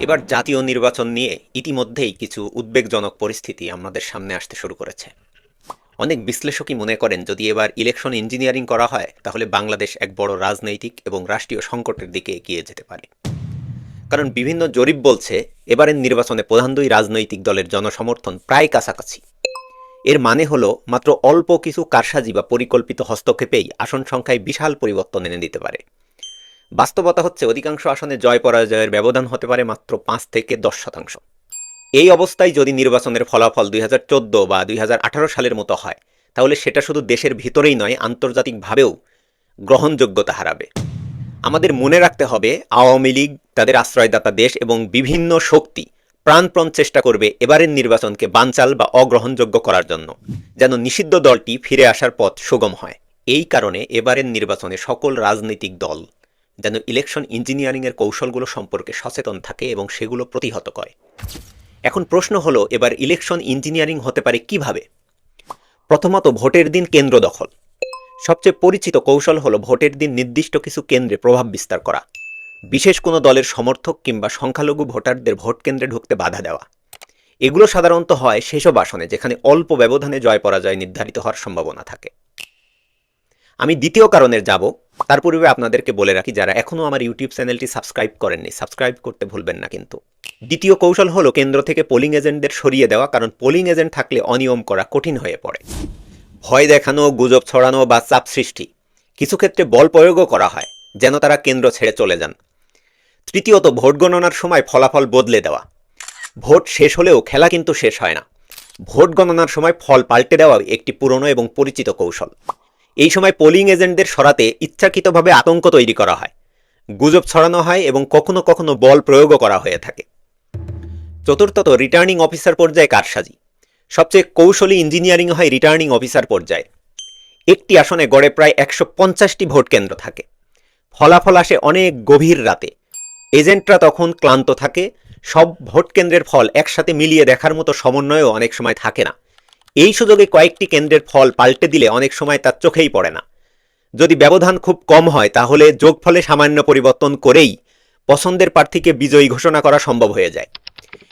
এবার জাতীয় নির্বাচন নিয়ে ইতিমধ্যেই কিছু উদ্বেগজনক পরিস্থিতি আমাদের সামনে আসতে শুরু করেছে। অনেক বিশ্লেষকই মনে করেন, যদি এবার ইলেকশন ইঞ্জিনিয়ারিং করা হয়, তাহলে বাংলাদেশ এক বড় রাজনৈতিক এবং রাষ্ট্রীয় সংকটের দিকে এগিয়ে যেতে পারে। কারণ বিভিন্ন জরিপ বলছে, এবারের নির্বাচনে প্রধান দুই রাজনৈতিক দলের জনসমর্থন প্রায় কাছাকাছি। এর মানে হলো, মাত্র অল্প কিছু কারসাজি বা পরিকল্পিত হস্তক্ষেপেই আসন সংখ্যায় বিশাল পরিবর্তন এনে দিতে পারে। বাস্তবতা হচ্ছে অধিকাংশ আসনে জয় পরাজয়ের ব্যবধান হতে পারে মাত্র পাঁচ থেকে দশ শতাংশ। এই অবস্থায় যদি নির্বাচনের ফলাফল দুই হাজার চোদ্দ বা দুই হাজার আঠারো সালের মতো হয়, তাহলে সেটা শুধু দেশের ভিতরেই নয়, আন্তর্জাতিকভাবেও গ্রহণযোগ্যতা হারাবে। আমাদের মনে রাখতে হবে, আওয়ামী লীগ, তাদের আশ্রয়দাতা দেশ এবং বিভিন্ন শক্তি প্রাণপ্রণ চেষ্টা করবে এবারের নির্বাচনকে বানচাল বা অগ্রহণযোগ্য করার জন্য, যেন নিষিদ্ধ দলটি ফিরে আসার পথ সুগম হয়। এই কারণে এবারের নির্বাচনে সকল রাজনৈতিক দল যেন ইলেকশন ইঞ্জিনিয়ারিংয়ের কৌশলগুলো সম্পর্কে সচেতন থাকে এবং সেগুলো প্রতিহত করে। এখন প্রশ্ন হলো, এবার ইলেকশন ইঞ্জিনিয়ারিং হতে পারে কীভাবে? প্রথমত ভোটের দিন কেন্দ্র দখল। সবচেয়ে পরিচিত কৌশল হলো ভোটের দিন নির্দিষ্ট কিছু কেন্দ্রে প্রভাব বিস্তার করা, বিশেষ কোনো দলের সমর্থক কিংবা সংখ্যালঘু ভোটারদের ভোট কেন্দ্রে ঢুকতে বাধা দেওয়া। এগুলো সাধারণত হয় সেসব আসনে যেখানে অল্প ব্যবধানে জয় পরাজয় নির্ধারিত হওয়ার সম্ভাবনা থাকে। আমি দ্বিতীয় কারণের যাব তার পূর্বে আপনাদেরকে বলে রাখি, যারা এখনও আমার ইউটিউব চ্যানেলটি সাবস্ক্রাইব করেননি, সাবস্ক্রাইব করতে ভুলবেন না কিন্তু। দ্বিতীয় কৌশল হলো কেন্দ্র থেকে পোলিং এজেন্টদের সরিয়ে দেওয়া, কারণ পোলিং এজেন্ট থাকলে অনিয়ম করা কঠিন হয়ে পড়ে। ভয় দেখানো, গুজব ছড়ানো বা চাপ সৃষ্টি, কিছু ক্ষেত্রে বল প্রয়োগও করা হয়, যেন তারা কেন্দ্র ছেড়ে চলে যান। তৃতীয়ত, ভোট গণনার সময় ফলাফল বদলে দেওয়া। ভোট শেষ হলেও খেলা কিন্তু শেষ হয় না। ভোট গণনার সময় ফল পাল্টে দেওয়া একটি পুরনো এবং পরিচিত কৌশল। এই সময় পোলিং এজেন্টদের সরাতে ইচ্ছাকৃতভাবে আতঙ্ক তৈরি করা হয়। গুজব ছড়ানো হয় এবং কখনো কখনো বল প্রয়োগও করা হয়ে থাকে। চতুর্থত রিটার্নিং অফিসার পর্যায়ে কারসাজি। সবচেয়ে কৌশলী ইঞ্জিনিয়ারিং হয় রিটার্নিং অফিসার পর্যায়ে। একটি আসনে গড়ে প্রায় একশো পঞ্চাশটি ভোট কেন্দ্র থাকে। ফলাফল আসে অনেক গভীর রাতে। এজেন্টরা তখন ক্লান্ত থাকে। সব ভোট কেন্দ্রের ফল একসাথে মিলিয়ে দেখার মতো সমন্বয়ও অনেক সময় থাকে না। এই সুযোগে কয়েকটি কেন্দ্রের ফল পাল্টে দিলে অনেক সময় তার চোখেই পড়ে না। যদি ব্যবধান খুব কম হয়, তাহলে যোগফলে সামান্য পরিবর্তন করেই পছন্দের প্রার্থীকে বিজয়ী ঘোষণা করা সম্ভব হয়ে যায়।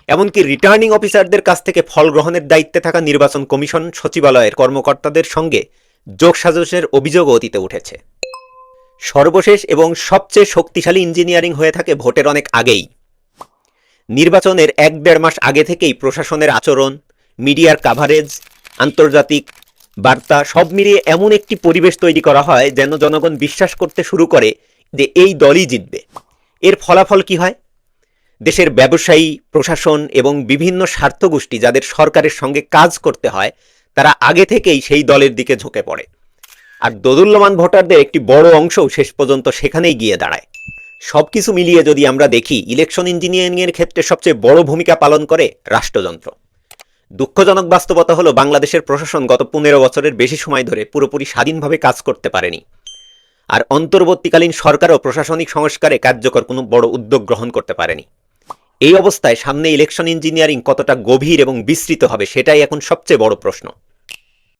এমনকি রিটার্নিং অফিসারদের কাছ থেকে ফল গ্রহণের দায়িত্বে থাকা নির্বাচন কমিশন, সচিবালয়ের কর্মকর্তাদের সঙ্গে যোগসাজসের অভিযোগও অতীতে উঠেছে। সর্বশেষ এবং সবচেয়ে শক্তিশালী ইঞ্জিনিয়ারিং হয়ে থাকে ভোটের অনেক আগেই। নির্বাচনের এক দেড় মাস আগে থেকেই প্রশাসনের আচরণ, মিডিয়ার কাভারেজ আন্তর্জাতিক বার্তা সব মিলিয়ে এমন একটি পরিবেশ তৈরি করা হয় যেন জনগণ বিশ্বাস করতে শুরু করে যে এই দলই জিতবে। এর ফলাফল কি হয়? দেশের ব্যবসায়ী, প্রশাসন এবং বিভিন্ন স্বার্থগোষ্ঠী যাদের সরকারের সঙ্গে কাজ করতে হয়, তারা আগে থেকেই সেই দলের দিকে ঝুঁকে পড়ে। আর দোদুল্যমান ভোটারদের একটি বড় অংশও শেষ পর্যন্ত সেখানেই গিয়ে দাঁড়ায়। সব কিছু মিলিয়ে যদি আমরা দেখি, ইলেকশন ইঞ্জিনিয়ারিংয়ের ক্ষেত্রে সবচেয়ে বড় ভূমিকা পালন করে রাষ্ট্রযন্ত্র। দুঃখজনক বাস্তবতা হলো বাংলাদেশের প্রশাসন গত পনেরো বছরের বেশি সময় ধরে পুরোপুরি স্বাধীনভাবে কাজ করতে পারেনি। আর অন্তর্বর্তীকালীন সরকারও প্রশাসনিক সংস্কারে কার্যকর কোনো বড় উদ্যোগ গ্রহণ করতে পারেনি। এই অবস্থায় সামনে ইলেকশন ইঞ্জিনিয়ারিং কতটা গভীর এবং বিস্তৃত হবে সেটাই এখন সবচেয়ে বড় প্রশ্ন।